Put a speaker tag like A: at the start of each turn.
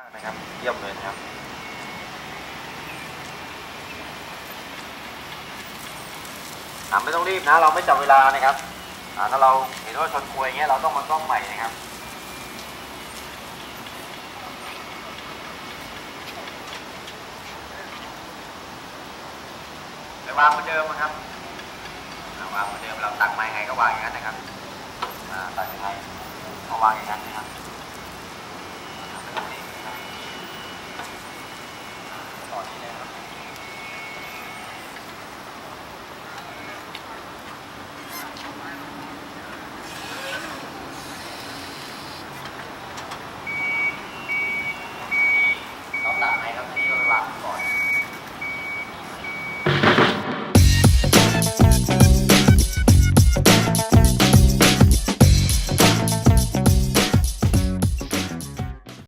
A: ากนะครับ เยี่ยมเลยนะครับ ไม่ต้องรีบนะ เราไม่จับเวลานะครับถ้าเราเห็นว่าชนควยอย่างเงี้ยเราต้องมากล้องใหม่นะครับไปวางเหมือนเดิมนะครับวางเหมือนเดิมเราตักใหม่ไงก็วางอย่างนั้นนะครับตักยังไงก็วางอย่างนั้นนะครับ